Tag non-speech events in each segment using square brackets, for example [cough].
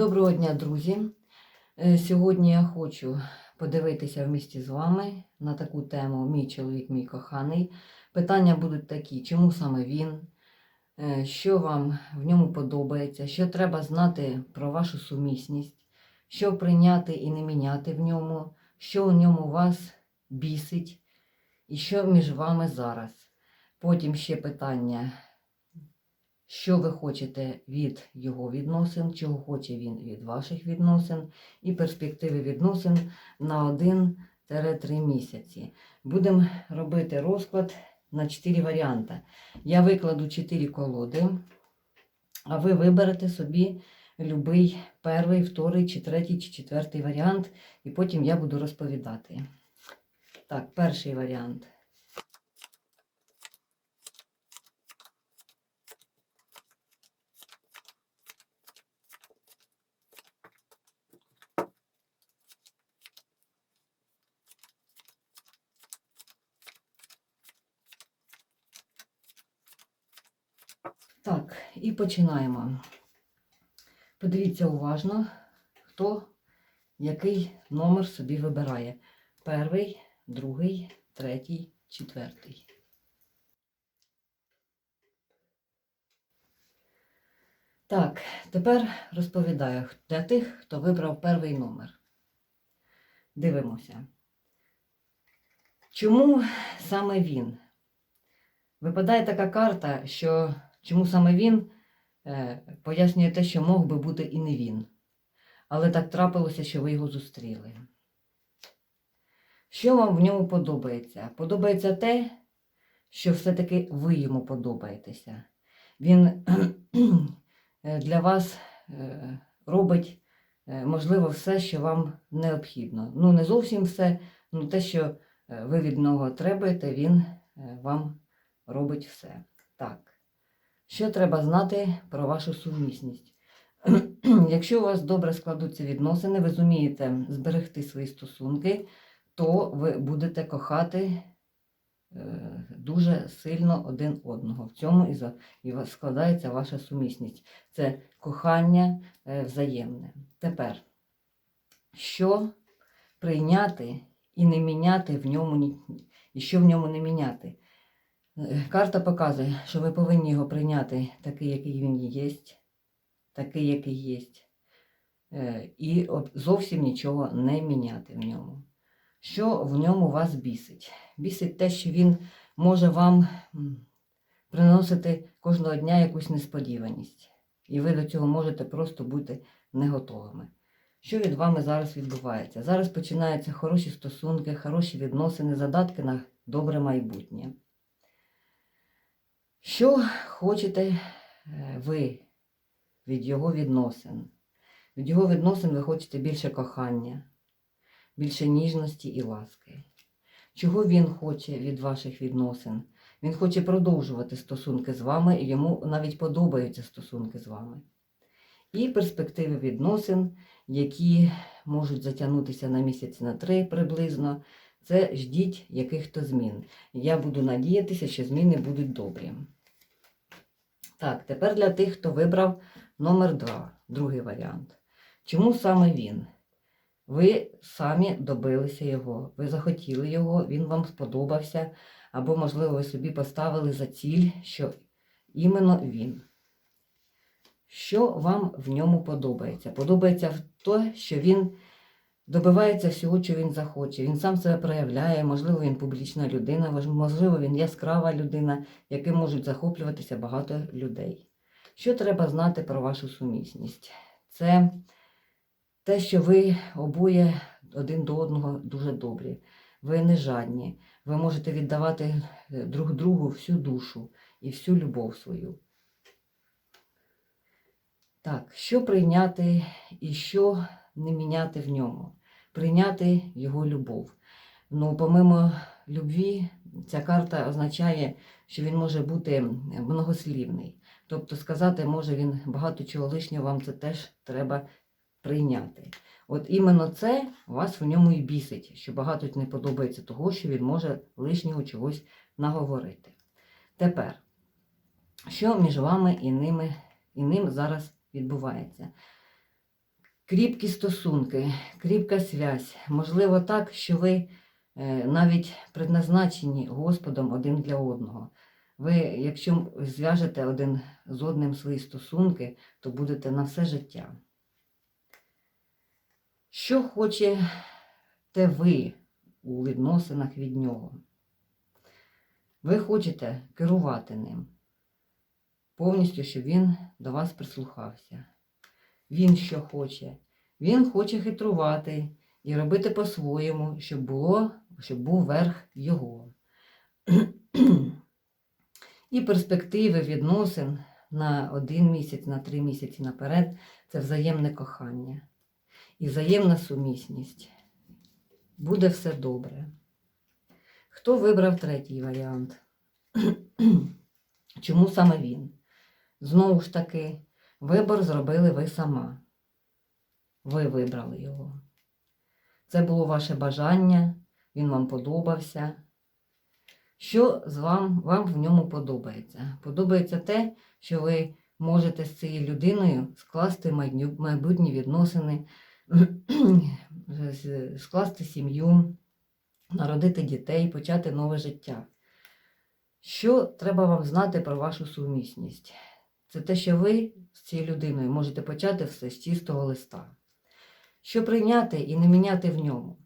Доброго дня, друзі! Е, Сьогодні я хочу подивитися в місті з вами на таку тему Мій чоловік, мій коханий. Питання будуть такі: чому саме він? Е, Що вам в ньому подобається? Що треба знати про вашу сумісність? Що прийняти і не міняти в ньому? Що у ньому вас бісить? І що між вами зараз? Потім ще питання. Що ви хочете від його відносин, чого хоче він від ваших відносин, і перспективи відносин на 1-3 місяці. Будемо робити розклад на 4 варіанти. Я викладу 4 колоди, а ви виберете собі любий перший, вторий, чи третій, чи четвертий варіант, і потім я буду розповідати. Так, перший варіант. Так, і починаємо. Подивіться уважно, хто який номер собі вибирає. Перший, другий, третій, четвертий. Так, тепер розповідаю для тих, хто вибрав перший номер. Дивимося. Чому саме він? Випадає така карта, що чому саме він е, пояснює те, що мог би бути і не він. Але так трапилося, що ви його зустріли. Що вам в ньому подобається? Подобається те, що все-таки ви йому подобаєтеся. Він [clears throat] е, для вас е, робить, можливо, все, що вам необхідно. Ну, не зовсім все, але те, що ви від нього требуєте, він вам робить все. Так. Що треба знати про вашу сумісність? [clears throat] Якщо у вас добре складуться відносини, ви зумієте зберегти свої стосунки, то ви будете кохати е, дуже сильно один одного. В цьому і, складається ваша сумісність. Це кохання е, взаємне. Тепер, що прийняти і не міняти в ньому, і що в ньому не міняти? Карта показує, що ви повинні його прийняти такий, який він є, такий, який є, е, і зовсім нічого не міняти в ньому. Що в ньому вас бісить? Бісить те, що він може вам приносити кожного дня якусь несподіваність, і ви до цього можете просто бути не готовими. Що від вами зараз відбувається? Зараз починаються хороші стосунки, хороші відносини, задатки на добре майбутнє. Що хочете е, ви від його відносин? Від його відносин ви хочете більше кохання, більше ніжності і ласки. Чого він хоче від ваших відносин? Він хоче продовжувати стосунки з вами, і йому навіть подобаються стосунки з вами. І перспективи відносин, які можуть затягнутися на місяць на три приблизно, це ждіть яких-то змін. Я буду надіятися, що зміни будуть добрі. Так, тепер для тих, хто вибрав номер 2, другий варіант. Чому саме він? Ви самі добилися його, ви захотіли його, він вам сподобався, або, можливо, ви собі поставили за ціль, що іменно він. Що вам в ньому подобається? Подобається в те, що він добивається всього, що він захоче. Він сам себе проявляє, можливо, він публічна людина, можливо, він яскрава людина, яким можуть захоплюватися багато людей. Що треба знати про вашу сумісність? Це те, що ви обоє один до одного дуже добрі. Ви не жадні. Ви можете віддавати е, друг другу всю душу і всю любов свою. Так, що прийняти і що не міняти в ньому? Прийняти його любов. Ну, помимо любві, ця карта означає, що він може бути многослівний. Тобто сказати може він багато чого лишнього, вам це теж треба прийняти. От іменно це вас в ньому і бісить, що багато не подобається того, що він може лишнього чогось наговорити. Тепер, що між вами і, ними, і ним зараз відбувається? Кріпкі стосунки, кріпка связь. Можливо, так, що ви е, навіть предназначені Господом один для одного. Ви, якщо зв'яжете один з одним свої стосунки, то будете на все життя. Що хочете ви у відносинах від нього? Ви хочете керувати ним повністю, щоб він до вас прислухався. Він що хоче? Він хоче хитрувати і робити по-своєму, щоб було, щоб був верх його. І перспективи відносин на один місяць, на три місяці наперед це взаємне кохання і взаємна сумісність. Буде все добре. Хто вибрав третій варіант? [clears throat] Чому саме він? Знову ж таки, вибор зробили ви сама. Ви вибрали його. Це було ваше бажання, він вам подобався. Що з вам, вам в ньому подобається? Подобається те, що ви можете з цією людиною скласти майбутні відносини, [clears throat] скласти сім'ю, народити дітей, почати нове життя. Що треба вам знати про вашу сумісність? Це те, що ви з цією людиною можете почати все з чистого листа. Що прийняти і не міняти в ньому?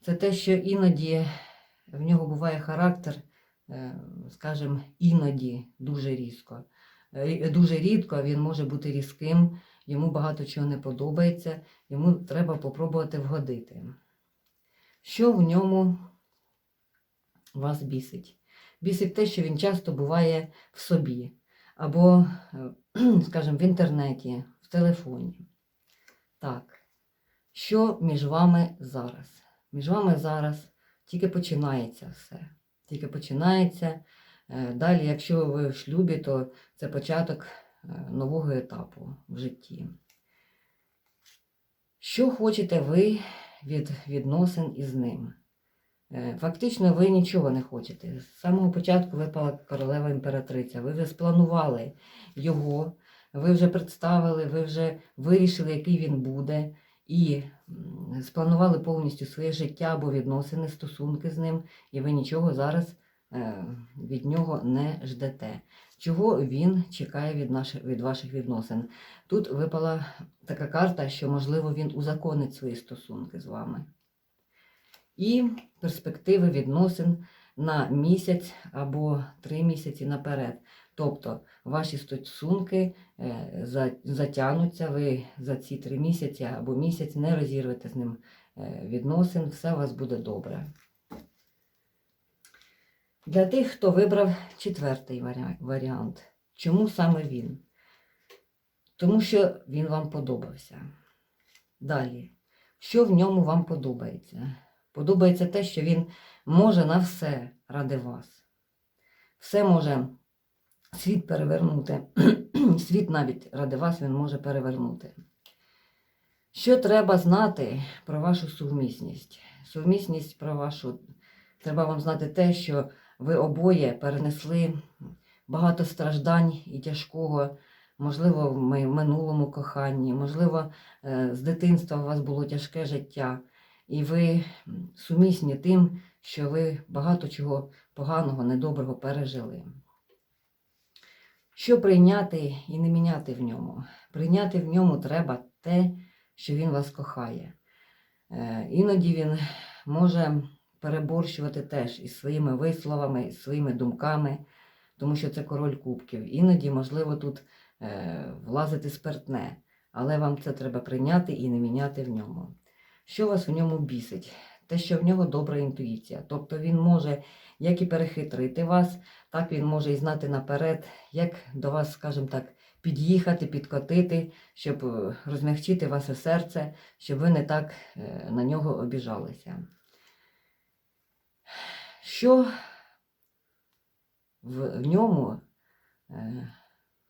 Це те, що іноді в нього буває характер, е, скажімо, іноді дуже різко. Е, Дуже рідко він може бути різким, йому багато чого не подобається, йому треба попробувати вгодити. Що в ньому вас бісить? Бісить те, що він часто буває в собі, або, е, [clears throat] скажімо, в інтернеті, в телефоні. Так, що між вами зараз? Між вами зараз тільки починається все. Тільки починається. Е, Далі, якщо ви в шлюбі, то це початок е, нового етапу в житті. Що хочете ви від відносин із ним? Е, Фактично, ви нічого не хочете. З самого початку випала королева імператриця. Ви вже спланували його, ви вже представили, ви вже вирішили, який він буде, і спланували повністю своє життя або відносини, стосунки з ним, і ви нічого зараз е, від нього не ждете. Чого він чекає від, наших, від ваших відносин? Тут випала така карта, що, можливо, він узаконить свої стосунки з вами. І перспективи відносин на місяць або три місяці наперед. Тобто ваші стосунки е, затягнуться, ви за ці три місяці або місяць не розірвете з ним е, відносин, все у вас буде добре. Для тих, хто вибрав четвертий варіант. Чому саме він? Тому що він вам подобався. Далі. Що в ньому вам подобається? Подобається те, що він може на все ради вас. Все може світ перевернути. [clears throat] світ навіть ради вас він може перевернути. Що треба знати про вашу сумісність? Сумісність про вашу. Треба вам знати те, що ви обоє перенесли багато страждань і тяжкого, можливо, в минулому коханні, можливо, е, з дитинства у вас було тяжке життя, і ви сумісні тим, що ви багато чого поганого, недоброго пережили. Що прийняти і не міняти в ньому? Прийняти в ньому треба те, що він вас кохає. Е, Іноді він може переборщувати теж із своїми висловами, із своїми думками, тому що це король кубків. Іноді, можливо, тут е, влазити спиртне, але вам це треба прийняти і не міняти в ньому. Що вас в ньому бісить? Те, що в нього добра інтуїція. Тобто він може як і перехитрити вас, так він може і знати наперед, як до вас, скажімо так, під'їхати, підкотити, щоб е, розмягчити ваше серце, щоб ви не так е, на нього обіжалися. Що в, ньому, е,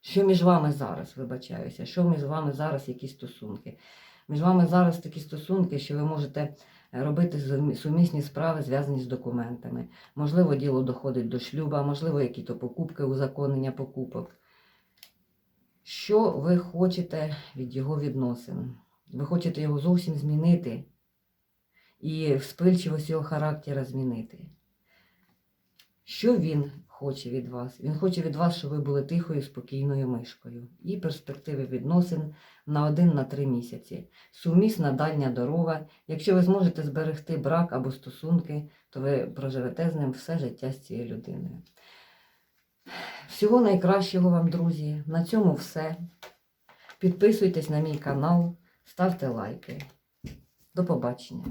що між вами зараз, вибачаюся, що між вами зараз які стосунки? Між вами зараз такі стосунки, що ви можете робити сумісні справи, зв'язані з документами. Можливо, діло доходить до шлюба, можливо, які-то покупки, узаконення покупок. Що ви хочете від його відносин? Ви хочете його зовсім змінити і вспильчивость його характера змінити. Що він хоче від вас? Він хоче від вас, щоб ви були тихою, спокійною мишкою. І перспективи відносин на один на три місяці. Сумісна дальня дорога. Якщо ви зможете зберегти брак або стосунки, то ви проживете з ним все життя з цією людиною. Всього найкращого вам, друзі. На цьому все. Підписуйтесь на мій канал, ставте лайки. До побачення.